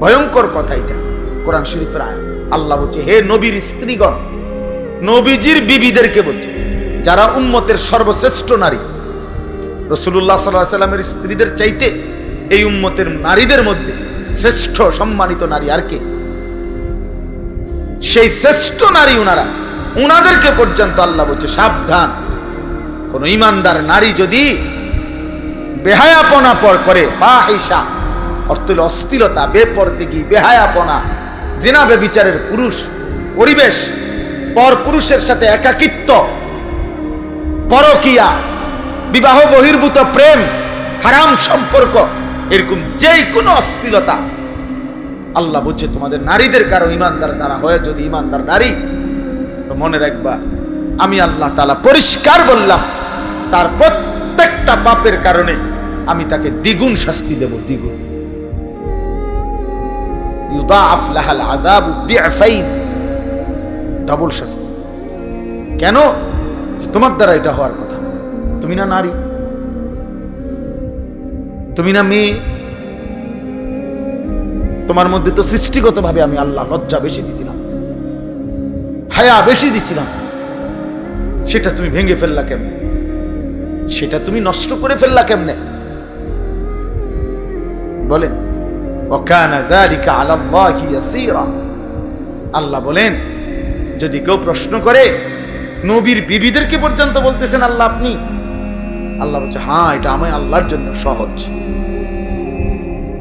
ভয়ঙ্কর কথা এটা, কোরআন শরীফের আয়াত। আল্লাহ বলছে, হে নবীর স্ত্রীগণ, নবীজির বিবিদেরকে বলছে, যারা উম্মতের সর্বশ্রেষ্ঠ নারী রসুল্লাহ সাল্লাহ সাল্লামের স্ত্রীদের চাইতে এই উম্মতের নারীদের মধ্যে শ্রেষ্ঠ সম্মানিত নারী আর কে? সেই শ্রেষ্ঠ নারী উনারা। উনাদেরকে পর্যন্ত আল্লাহ বলছে, সাবধান। কোন ইমানদার নারী যদি বেহায়াপনা পর করে ফাহিসা অর্থ হলো অস্থিরতা, বেপরদিগি, বেহায়াপনা, জিনা বিচারের পুরুষ, পরিবেশ, পর পুরুষের সাথে একাকিত্ব, পরকিয়া, বিবাহ বহির্ভূত প্রেম, হারাম সম্পর্ক, এরকম যেই কোনো অস্থিরতা আল্লাহ বলছে, তোমাদের নারীদের কারও ইমানদার দ্বারা হয়ে, যদি ইমানদার নারী, তো মনে রাখবা, আমি আল্লাহ তালা পরিষ্কার বললাম, তার প্রত্যেকটা পাপের কারণে আমি তাকে দ্বিগুণ শাস্তি দেব, দ্বিগুণ। ডাবল শাস্তি। কেন? তোমার দ্বারা এটা হওয়ার কথা। তুমি না নারী। তুমি না মেয়ে। তোমার মধ্যে তো সৃষ্টিগতভাবে আমি আল্লাহ লজ্জা বেশি দিছিলাম। হায়া বেশি দিছিলাম। সেটা তুমি ভেঙে ফেললা কেমনে? সেটা তুমি নষ্ট করে ফেললা কেমনে? বলেন আল্লাহ বলেন, যদি কেউ প্রশ্ন করে, নবীর বিবিদেরকে পর্যন্ত বলতেছেন আল্লাহ আপনি? আল্লাহ বলছে হ্যাঁ এটা আমি আল্লাহর জন্য সহজ।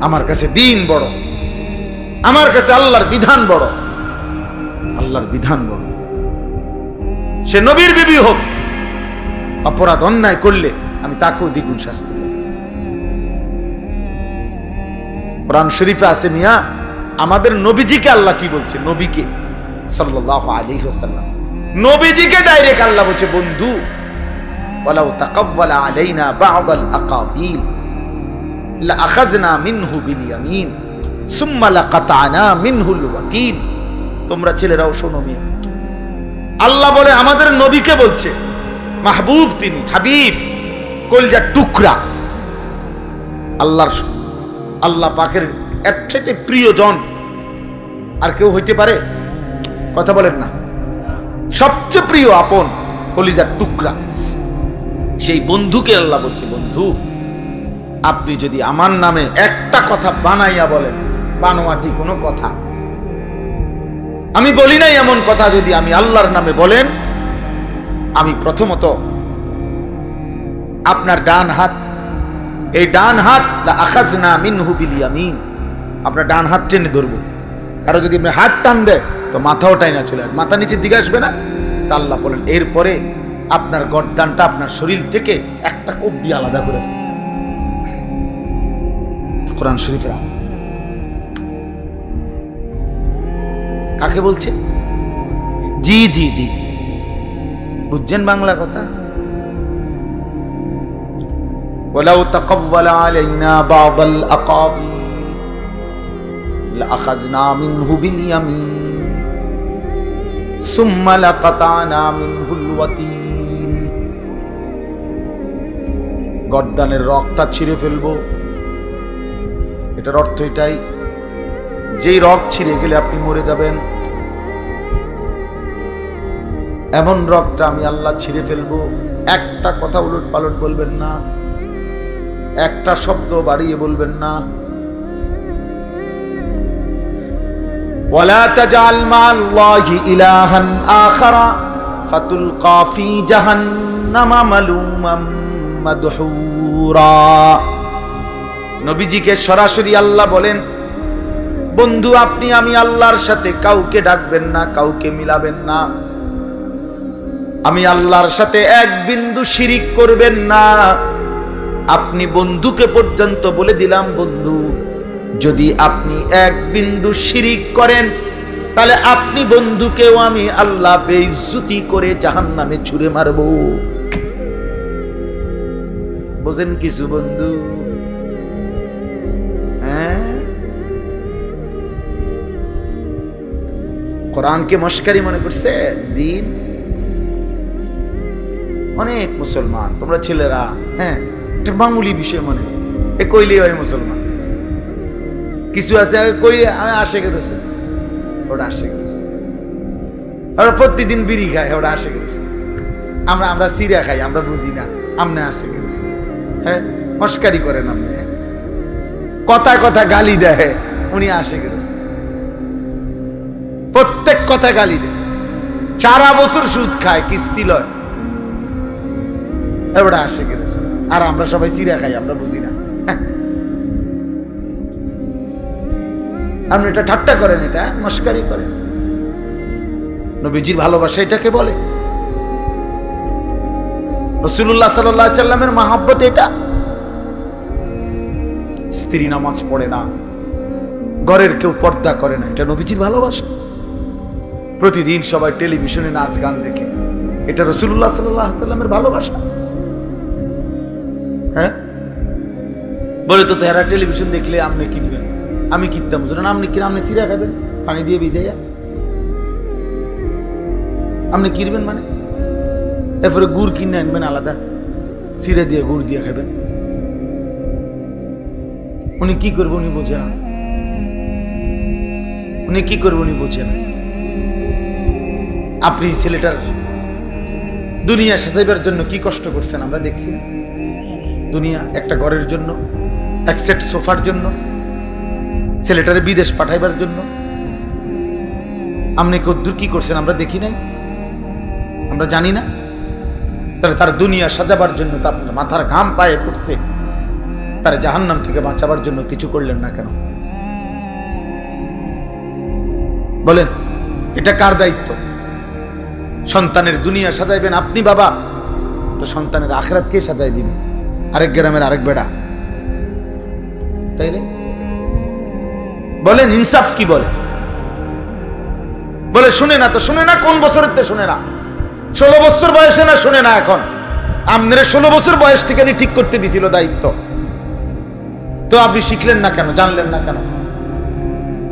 আমার কাছে দিন বড়। আমার কাছে আল্লাহর বিধান বড়। আল্লাহর বিধান বড়। সে নবীর বিবি হোক, অপরাধ অন্যায় করলে আমি তাকেও দ্বিগুণ শাস্তি কোরআন শরীফে আছে, মিয়া, আমাদের নবীজিকে আল্লাহ কি বলছে? নবীকে, সাল্লাল্লাহু আলাইহি ওয়াসাল্লাম। নবীজিকে ডাইরেক্ট আল্লাহ বলছে, বন্ধু আলাইনা বা'দাল আকাবিল লাআখাযনা মিনহু বিল তোমরা ছেলেরাও শোনো মিয়া। আল্লাহ বলে, আমাদের নবীকে বলছে, মাহবুব তিনি, হাবিব, কলজার টুকরা। আল্লাহর আল্লাহ পাকের এর চাইতে প্রিয়জন আর কেউ হইতে পারে? কথা বলেন না। সবচেয়ে প্রিয় আপন কলিজার টুকরা। সেই বন্ধুকে আল্লাহ বলছে, বন্ধু, আপনি যদি আমার নামে একটা কথা বানাইয়া বলেন বানোয়াটি কোনো কথা। আমি বলি নাই এমন কথা যদি আমি আল্লাহর নামে বলেন, আমি প্রথমত আপনার ডান হাত, এই ডান হাত আখাজনা মিনহু বিল ইয়ামিন, আপনার ডান হাত টেনে ধরবো। কারও যদি আপনি হাত টান দেয়, তো মাথাও টাইনা চলে আসবে। মাথা নিচের দিকে আসবে না? তা আল্লাহ বলেন, এরপরে আপনার গর্দানটা আপনার শরীর থেকে একটা কোপ দিয়ে আলাদা করে ফেলবে। কোরআন শরীফের কাকে বলছে জি জি জি বুঝছেন বাংলা কথা ولو تقول علينا بعض الأقاويل لأخذنا منه باليمين ثم لقطعنا منه الوتين গর্দানের রকটা ছিঁড়ে ফেলবো এটার অর্থ এটাই যেই রক ছিঁড়ে গেলে আপনি মরে যাবেন এমন রকটা আমি আল্লাহ ছিঁড়ে ফেলবো একটা কথা উলট পালট বলবেন না একটা শব্দ বাড়িয়ে বলবেন না ولا تجعل مع الله إلها آخر فتلقى في جهنم ملوما مدحورا নবীজিকে সরাসরি আল্লাহ বলেন বন্ধু, আপনি, আমি আল্লাহর সাথে কাউকে ডাকবেন না, কাউকে মিলাবেন না। আমি আল্লাহর সাথে এক বিন্দু শিরিক করবেন না। আপনি বন্ধুকে পর্যন্ত বলে দিলাম, বন্ধু, যদি আপনি এক বিন্দু শিরিক করেন, তাহলে আপনি বন্ধুকেও আমি আল্লাহ বেইজ্জতি করে জাহান নামে ছুড়ে মারব। বোঝেন কিছু বন্ধু? কোরআনকে মস্কারি মনে করছে? দিন। অনেক মুসলমান, তোমরা ছেলেরা হ্যাঁ? এটা মামুলি বিষয় মনে এ কইলেই হয় মুসলমান। কিছু আছে কই আমি আসে গেছে ওটা আসে গেছে ওরা প্রতিদিন বিড়ি খায়, ওরা আসে গেছে আমরা আমরা সিরা খাই, আমরা বুঝি না, আমনে আসে গেছে হ্যাঁ? মস্কারি করেন আপনি কথায় কথা গালি দেয়, উনি আসে গেছে প্রত্যেক কথা গালি দেয়। সারা বছর সুদ খায়, কিস্তি লয়। এবার আসে গেছে আর আমরা সবাই চিরা খাই, আমরা বুঝি না। হ্যাঁ। আপনি এটা ঠাট্টা করেন, এটা মস্কারি করেন। নবীজির ভালোবাসা এটাকে বলে। রসুল্লাহ সাল্লাহ সাল্লামের মাহাব্বত এটা। স্ত্রী নামাজ পড়ে না, ঘরের কেউ পর্দা করে না, এটা নবীজির ভালোবাসা। প্রতিদিন সবাই টেলিভিশনে নাচ গান দেখে। এটা রসুল্লাহ সাল্লাহ সাল্লামের ভালোবাসা। হ্যাঁ? বলে তো তেরা টেলিভিশন দেখলে আপনি কিনবেন। আমি কিনতাম ধরুন আপনি কিনে আপনি সিরা খাবেন, পানি দিয়ে ভিজাইয়া। আপনি কিনবেন মানে? এরপরে গুড় কিনে আনবেন আলাদা। সিরে দিয়ে গুড় দিয়ে খাবেন। উনি কি করবে উনি বোঝে না। উনি কি করবে উনি বোঝে না। আপনি ছেলেটার দুনিয়া সাজাইবার জন্য কি কষ্ট করছেন? আমরা দেখছি না। দুনিয়া একটা ঘরের জন্য, এক সেট সোফার জন্য, ছেলেটারে বিদেশ পাঠাইবার জন্য। আপনি কদ্দুর কি করছেন? আমরা দেখি নাই। আমরা জানি না। তাহলে তার দুনিয়া সাজাবার জন্য তো আপনার মাথার ঘাম পায়ে পড়ছে। তার জাহান্নাম থেকে বাঁচাবার জন্য কিছু করলেন না কেন? বলেন, এটা কার দায়িত্ব? সন্তানের দুনিয়া সাজাইবেন আপনি, বাবা। তো সন্তানের আখরাত কে সাজাই দিবে? আরেক গ্রামের আরেক বেড়া। তাইলে? বলেন, ইনসাফ কি বলে? বলে, শুনে না তো, শুনে না, কোন বছরের শুনে না? ষোলো বছর বয়সে না শুনে না এখন? আপনার ষোলো বছর বয়স থেকে ঠিক করতে দিছিল দায়িত্ব। তো আপনি শিখলেন না কেন, জানলেন না কেন?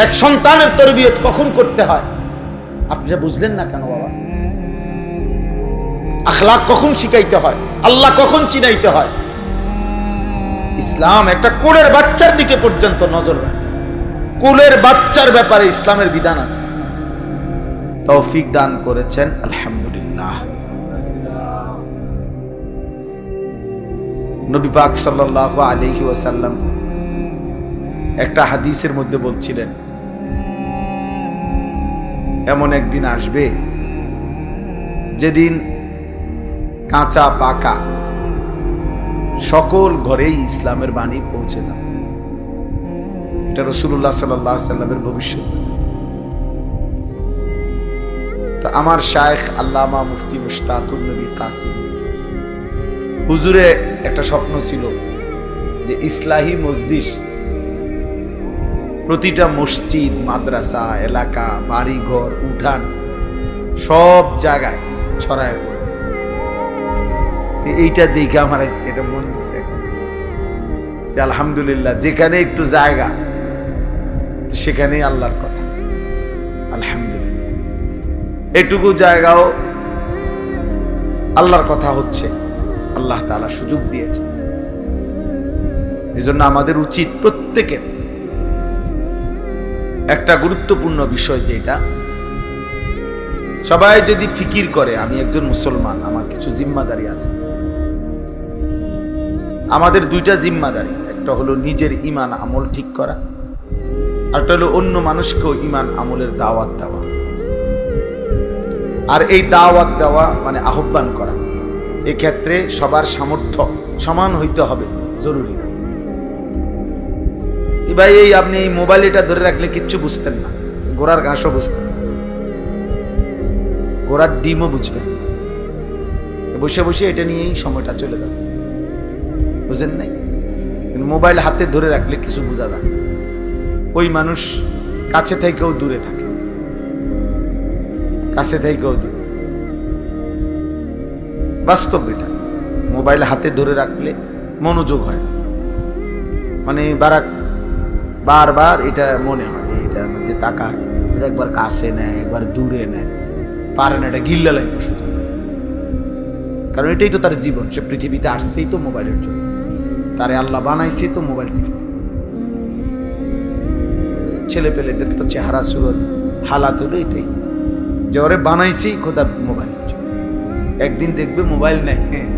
এক সন্তানের তরবিয়ত কখন করতে হয়? আপনি বুঝলেন না কেন, বাবা? আখলাক কখন শিখাইতে হয়? আল্লাহ কখন চিনাইতে হয়? ইসলাম একটা কোলের বাচ্চার দিকে পর্যন্ত নজর রাখছে। কুলের বাচ্চার ব্যাপারে ইসলামের বিধান আছে। তৌফিক দান করেছেন, আলহামদুলিল্লাহ। নবী পাক সাল্লাহ আলহি ওয়াসাল্লাম একটা হাদিসের মধ্যে বলছিলেন, এমন একদিন আসবে, যেদিন কাঁচা পাকা। সকল ঘরেই ইসলামের বাণী পৌঁছে যাবে এটা রসুল্লাহ সাল্লাহ সাল্লামের ভবিষ্যৎ। আমার শায়েখ আল্লামা মুফতি মুশতাকুর নবী কাসিম, হুজুরে একটা স্বপ্ন ছিল যে ইসলাহী মসজিদ প্রতিটা মসজিদ, মাদ্রাসা, এলাকা, বাড়িঘর, উঠান, সব জায়গায় ছড়ায়। এইটা দেখে আমার আজকে এটা মনে হচ্ছে। যে আলহামদুলিল্লাহ, যেখানে একটু জায়গা, তো সেখানেই আল্লাহর কথা। আলহামদুলিল্লাহ। এটুকু জায়গাও আল্লাহর কথা হচ্ছে। আল্লাহ তালা সুযোগ দিয়েছে। এই জন্য আমাদের উচিত প্রত্যেকের একটা গুরুত্বপূর্ণ বিষয় যেটা। সবাই যদি ফিকির করে, আমি একজন মুসলমান, আমার কিছু জিম্মাদারি আছে। আমাদের দুইটা জিম্মাদারি, একটা হলো নিজের ইমান আমল ঠিক করা আরটা হলো অন্য মানুষকেও ইমান আমলের দাওয়াত দেওয়া। আর এই দাওয়াত দেওয়া মানে আহ্বান করা। এক্ষেত্রে সবার সামর্থ্য সমান হইতে হবে, জরুরি না। ভাই, এই আপনি এই মোবাইল এটা ধরে রাখলে কিচ্ছু বুঝতেন না। গোড়ার ঘাসও বুঝতেন না। গোড়ার ডিমও বুঝবেন বসে বসে এটা নিয়েই সময়টা চলে যাবে। বুঝেন নাই? মোবাইল হাতে ধরে রাখলে কিছু বোঝা যায়। ওই মানুষ কাছে থেকেও দূরে থাকে। কাছে থেকেও দূরে। বাস্তব এটা। মোবাইল হাতে ধরে রাখলে মনোযোগ হয়। মানে বারাক, বারবার এটা মনে হয়, এটার মধ্যে তাকায়, এটা একবার কাছে নেয়, একবার দূরে নেয়। পারে না, এটা গিল্লা লাগবে কারণ এটাই তো তার জীবন, সে পৃথিবীতে আসছেই তো মোবাইলের জন্য। তারে আল্লাহ বানাইছে তো মোবাইল টিপতে ছেলে পেলেদের তো চেহারা, সুরত, হালাত হলো এটাই। ওরে বানাইছেই খোদা মোবাইল। একদিন দেখবে মোবাইল নাই হ্যাঁ।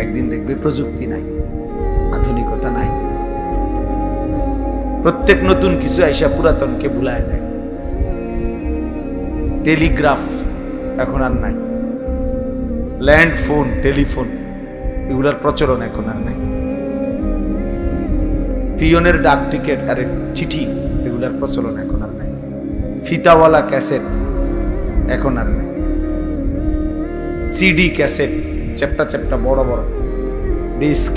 একদিন দেখবে প্রযুক্তি নাই, আধুনিকতা নাই। প্রত্যেক নতুন কিছু আইসা পুরাতনকে ভুলায় দেয়। টেলিগ্রাফ এখন আর নাই। Land phone, telephone. এগুলার প্রচলন এখন আর নাই। পিয়নের ডাক টিকেট আরে চিঠি এগুলার প্রচলন এখন আর নাই। ফিতাওয়ালা ক্যাসেট এখন আর নাই। সিডি ক্যাসেট, চ্যাপটা চ্যাপটা বড় বড়। ডিস্ক,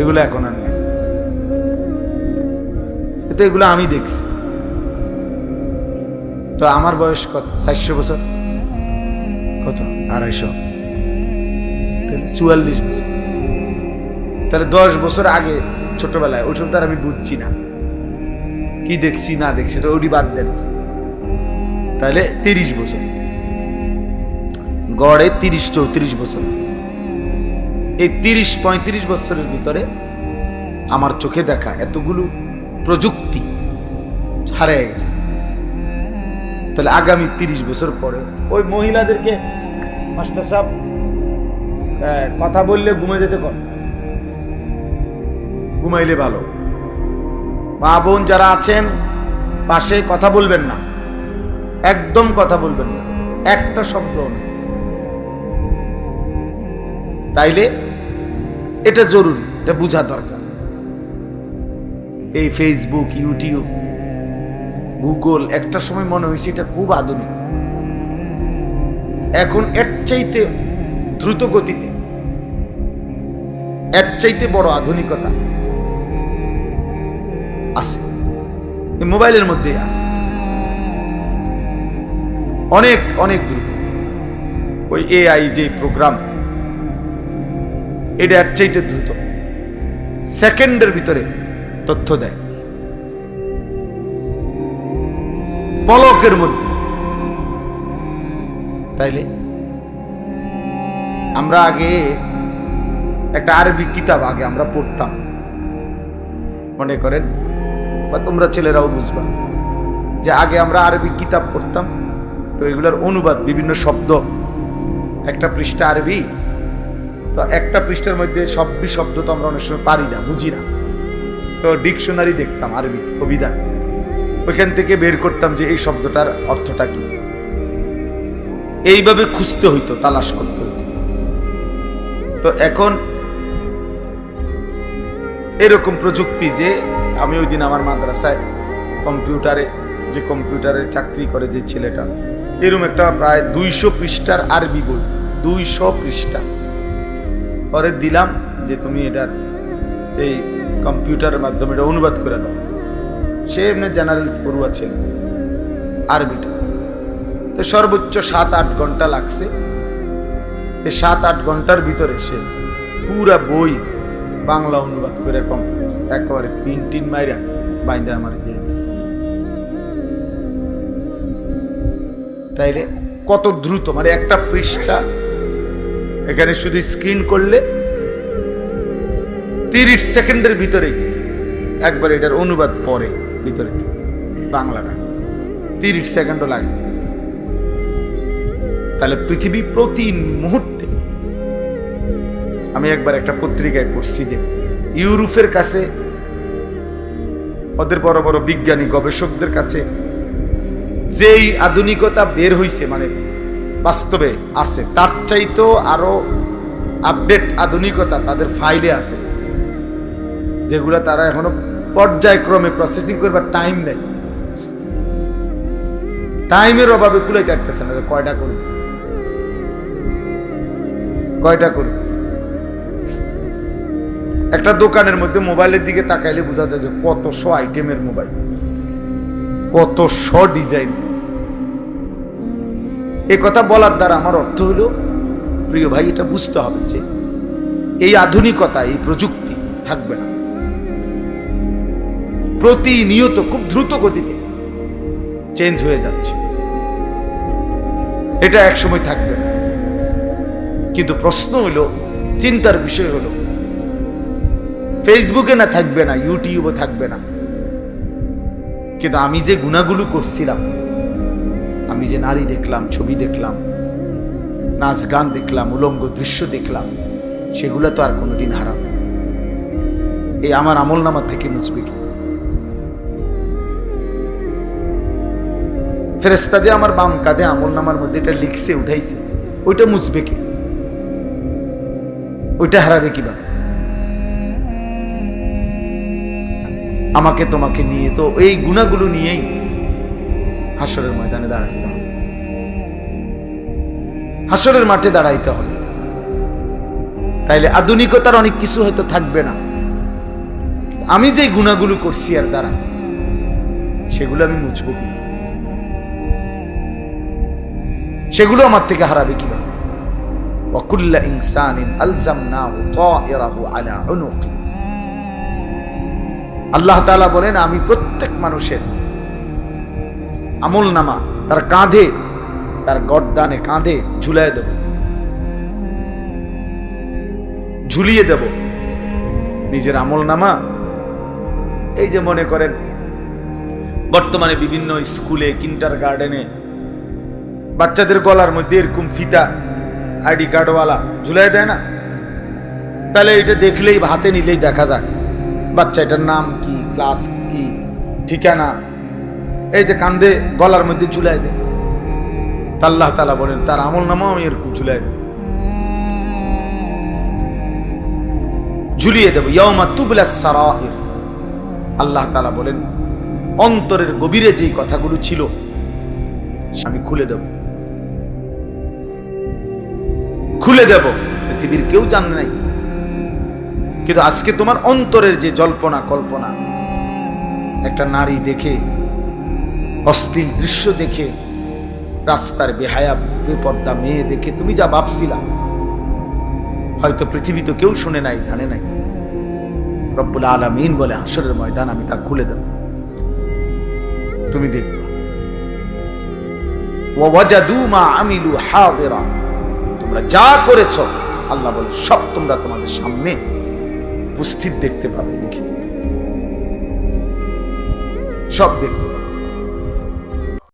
এগুলো এখন আর নেই। তো এগুলো আমি দেখছি। তো আমার বয়স কত? চারশো বছর? কত? আড়াইশো। চুয়াল্লিশ বছর। তাহলে দশ বছর আগে ছোটবেলায় ওই সময় তো আর আমি বুঝছি না। কি দেখছি, না দেখছি, তো ওটি বাদ দেন। তাহলে তিরিশ বছর। গড়ে তিরিশ চৌত্রিশ বছর। এই তিরিশ, পঁয়ত্রিশ বছরের ভিতরে আমার চোখে দেখা এতগুলো প্রযুক্তি হারিয়ে গেছে। তাহলে আগামী তিরিশ বছর পরে ওই মহিলাদেরকে মাস্টার সাহেব কথা বললে ঘুমে যেতে কর ঘুমাইলে ভালো। মা বোন যারা আছেন, পাশে কথা বলবেন না। একদম কথা বলবেন না। একটা শব্দ তাইলে এটা জরুরি, এটা বোঝা দরকার। এই ফেসবুক ইউটিউব গুগল একটা সময় মনে হয়েছে এটা খুব আধুনিক। এখন এর চাইতে দ্রুত গতিতে এর চাইতে বড় আধুনিকতা আছে। মোবাইলের মধ্যেই আছে। অনেক অনেক দ্রুত। ওই এআই যে প্রোগ্রাম এটা এর চাইতে দ্রুত। সেকেন্ডের ভিতরে তথ্য দেয়। পলকের মধ্যে। তাইলে আমরা আগে একটা আরবি কিতাব আগে আমরা পড়তাম। মনে করেন, বা তোমরা ছেলেরাও বুঝবা, যে আগে আমরা আরবি কিতাব পড়তাম, তো এগুলোর অনুবাদ, বিভিন্ন শব্দ, একটা পৃষ্ঠা আরবি, তো একটা পৃষ্ঠার মধ্যে সবই শব্দ তো আমরা অনেক সময় পারি না, বুঝি না। তো ডিকশনারি দেখতাম আরবি অভিধান ওইখান থেকে বের করতাম যে এই শব্দটার অর্থটা কি। এইভাবে খুঁজতে হইতো, তালাশ করতে হইতো। তো এখন এরকম প্রযুক্তি যে আমি ওই দিন আমার মাদ্রাসায় কম্পিউটারে, যে কম্পিউটারে চাকরি করে যে ছেলেটা এরকম একটা প্রায় দুইশো পৃষ্ঠার আরবি বই, দুইশো পৃষ্ঠা। পরে দিলাম যে তুমি এটার এই কম্পিউটারের মাধ্যমে এটা অনুবাদ করে দাও। সে এমনি জেনারেল পড়ুয়া ছিল, আরবিটা। তো সর্বোচ্চ সাত আট ঘণ্টা লাগছে। এই সাত আট ঘণ্টার ভিতরে সে পুরা বই বাংলা অনুবাদ করে কম, একেবারে ফিন মাইরা বাইন্দা আমার দিয়ে দিছে। তাইলে কত দ্রুত মানে একটা পৃষ্ঠা, এখানে শুধু স্ক্রিন করলে তিরিশ সেকেন্ডের ভিতরেই একবার এটার অনুবাদ পরে ভিতরে বাংলাটা। তিরিশ সেকেন্ডও লাগে। তাহলে পৃথিবী প্রতি মুহূর্তে আমি একবার একটা পত্রিকায় পড়ছি যে ইউরোপের কাছে, ওদের বড় বড় বিজ্ঞানী গবেষকদের কাছে যেই আধুনিকতা বের হইছে মানে বাস্তবে আছে, তার চাইতেও আরও আপডেট আধুনিকতা তাদের ফাইলে আছে, যেগুলো তারা এখনও পর্যায়ক্রমে প্রসেসিং করবার টাইম নেই। টাইমের অভাবে কুলাইতে পারতেছে না যে কয়টা করবে কয়টা করবে একটা দোকানের মধ্যে মোবাইলের দিকে তাকাইলে বোঝা যায় যে কত শ আইটেমের মোবাইল, কত শ ডিজাইন। এ কথা বলার দ্বারা আমার অর্থ হলো, প্রিয় ভাই, এটা বুঝতে হবে যে এই আধুনিকতা, এই প্রযুক্তি থাকবে না। প্রতিনিয়ত খুব দ্রুত গতিতে চেঞ্জ হয়ে যাচ্ছে। এটা এক সময় থাকবে না। কিন্তু প্রশ্ন হলো, চিন্তার বিষয় হলো ফেসবুকে না থাকবে না ইউটিউবে থাকবে না। কিন্তু আমি যে গুণাগুলো করছিলাম, আমি যে নারী দেখলাম, ছবি দেখলাম, নাচ গান দেখলাম, উলঙ্গ দৃশ্য দেখলাম, সেগুলো তো আর কোনোদিন হারাবে এই আমার আমল নামার থেকে মুছবে কি? ফেরেস্তা যে আমার বাম কাঁধে আমল নামার মধ্যে এটা লিখছে, উঠাইছে, ওইটা মুছবে কি? ওইটা হারাবে কীভাবে? আমাকে তোমাকে নিয়ে তো এই গুণাগুলো নিয়েই হাসরের ময়দানে দাঁড়াইতে হবে হাসরের মাঠে দাঁড়াইতে হবে তাইলে আধুনিকতার অনেক কিছু হয়তো থাকবে না আমি যে গুণাগুলো করছি আর দ্বারা সেগুলো আমি মুছবো কি সেগুলো আমার থেকে হারাবে কিভাবে وكل إنسان ألزمناه طائره على عنقه আল্লাহ তাআলা বলেন, আমি প্রত্যেক মানুষের আমল নামা তার কাঁধে, তার গর্দানে কাঁধে ঝুলাই দেব। ঝুলিয়ে দেব। নিজের আমল নামা এই যে মনে করেন, বর্তমানে বিভিন্ন স্কুলে, কিন্টার গার্ডেনে বাচ্চাদের গলার মধ্যে এরকম ফিতা, আইডি কার্ডওয়ালা ঝুলাই দেয় না? তাহলে এটা দেখলেই হাতে নিলেই দেখা যায় বাচ্চা এটার নাম কি ক্লাস কি, ঠিকানা? এই যে কান্দে গলার মধ্যে ঝুলাই দেয়। আল্লাহ তালা বলেন, তার আমল নামাও আমি এরকম ঝুলাই দেব। ঝুলিয়ে দেব ইয়মা তুবলা সারাইর। আল্লাহ তালা বলেন, অন্তরের গভীরে যেই কথাগুলো ছিল, আমি খুলে দেব। খুলে দেব। পৃথিবীর কেউ জানে নাই। কিন্তু আজকে তোমার অন্তরের যে জল্পনা, কল্পনা, একটা নারী দেখে, অস্থির দৃশ্য দেখে, রাস্তার বেহায়া, বেপর্দা মেয়ে দেখে তুমি যা ভাবছিলা, হয়তো পৃথিবী তো কেউ শুনে নাই, জানে নাই। রব্বুল আলমিন বলে হাসরের ময়দান আমি তা খুলে দেব। তুমি দেখবে। তোমরা যা করেছ, আল্লাহ বলে, সব তোমরা তোমাদের সামনে উপস্থিত দেখতে পাবে লিখিত সব দেখতে।